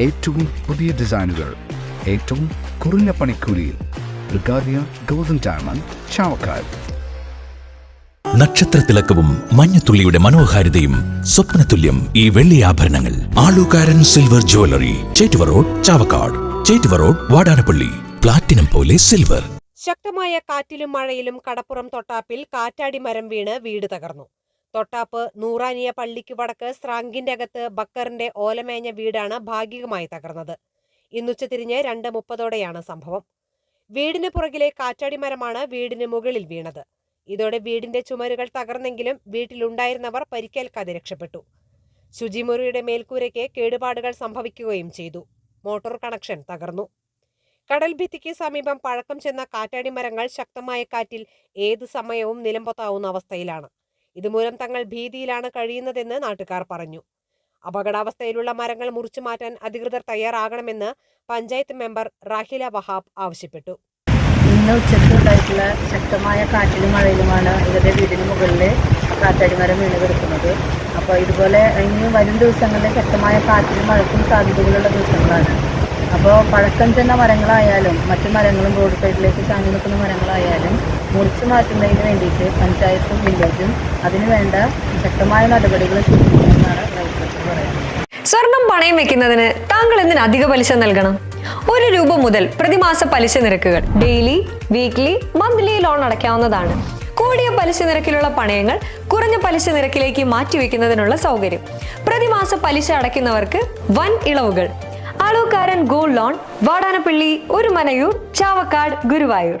ഏറ്റവും പുതിയ ഡിസൈനുകൾ ഏറ്റവും കുറഞ്ഞ പണിക്കൂലിയിൽ ബ്രിഗാദിയ ഗോൾഡൻ ഡയമണ്ട് ചാവക്കാട്. നക്ഷത്രത്തിലക്കവും മഞ്ഞത്തുള്ളിയുടെ മനോഹാരിതയും സ്വപ്നതുല്യം ഈ വെള്ളി ആഭരണങ്ങൾ. Alukkaran silver jewellery Chettuva road Chavakkad. Chettuva road Vadanappally. Platinum പോലെ സിൽവർ ശക്തമായ കാറ്റിലും മഴയിലും കടപ്പുറം തൊട്ടാപ്പിൽ കാറ്റാടി മരം വീണ് വീട് തകർന്നു. തൊട്ടാപ്പ് നൂറാനിയ പള്ളിക്ക് വടക്ക് സ്രാങ്കിന്റെ അകത്ത് ബക്കറിന്റെ ഓലമേഞ്ഞ വീടാണ് ഭാഗികമായി തകർന്നത്. ഇന്നുച്ച തിരിഞ്ഞ് രണ്ട് മുപ്പതോടെയാണ് സംഭവം. വീടിന് പുറകിലെ കാറ്റാടി മരമാണ് വീടിന് മുകളിൽ വീണത്. ഇതോടെ വീടിന്റെ ചുമരുകൾ തകർന്നെങ്കിലും വീട്ടിലുണ്ടായിരുന്നവർ പരിക്കേൽക്കാതെ രക്ഷപ്പെട്ടു. ശുചിമുറിയുടെ മേൽക്കൂരയ്ക്ക് കേടുപാടുകൾ സംഭവിക്കുകയും ചെയ്തു. മോട്ടോർ കണക്ഷൻ തകർന്നു. കടൽഭിത്തിക്ക് സമീപം പഴക്കം ചെന്ന കാറ്റാടിമരങ്ങൾ ശക്തമായ കാറ്റിൽ ഏതു സമയവും നിലംപൊത്താവുന്ന അവസ്ഥയിലാണ്. ഇതുമൂലം തങ്ങൾ ഭീതിയിലാണ് കഴിയുന്നതെന്ന് നാട്ടുകാർ പറഞ്ഞു. അപകടാവസ്ഥയിലുള്ള മരങ്ങൾ മുറിച്ചു മാറ്റാൻ അധികൃതർ തയ്യാറാകണമെന്ന് പഞ്ചായത്ത് മെമ്പർ റാഹില വഹാബ് ആവശ്യപ്പെട്ടു. ഇന്ന് ഉച്ചയ്ക്ക് ഉണ്ടായിട്ടുള്ള ശക്തമായ കാറ്റിലും മഴയിലുമാണ് ഇവരുടെ വീടിന് മുകളിൽ കാറ്റാടി മരം വീണ് കിടക്കുന്നത് അപ്പോൾ ഇതുപോലെ ഇനി വരും ദിവസങ്ങളിൽ ശക്തമായ കാറ്റിലും മഴക്കും സാധ്യതകളുള്ള ദിവസങ്ങളാണ്. അപ്പോൾ പഴക്കം ചെന്ന മരങ്ങളായാലും മറ്റു മരങ്ങളും റോഡ് സൈഡിലേക്ക് ചാഞ്ഞു നിൽക്കുന്ന മരങ്ങളായാലും മുറിച്ചു മാറ്റുന്നതിന് വേണ്ടിയിട്ട് പഞ്ചായത്തും വില്ലേജും അതിനുവേണ്ട ശക്തമായ നടപടികൾ പറയുന്നത്. സ്വർണം പണയം വെക്കുന്നതിന് താങ്കൾ എന്തിന് അധിക പലിശ നൽകണം? ഒരു രൂപ മുതൽ പ്രതിമാസ പലിശ നിരക്കുകൾ ഡെയിലി വീക്ക്ലി മന്ത്ലി ലോൺ അടയ്ക്കാവുന്നതാണ്. കൂടിയ പലിശ നിരക്കിലുള്ള പണയങ്ങൾ കുറഞ്ഞ പലിശ നിരക്കിലേക്ക് മാറ്റിവെക്കുന്നതിനുള്ള സൗകര്യം. പ്രതിമാസ പലിശ അടയ്ക്കുന്നവർക്ക് വൻ ഇളവുകൾ. Alukkaran gold loan Vadanappally Orumanayur Chavakkad Guruvayur.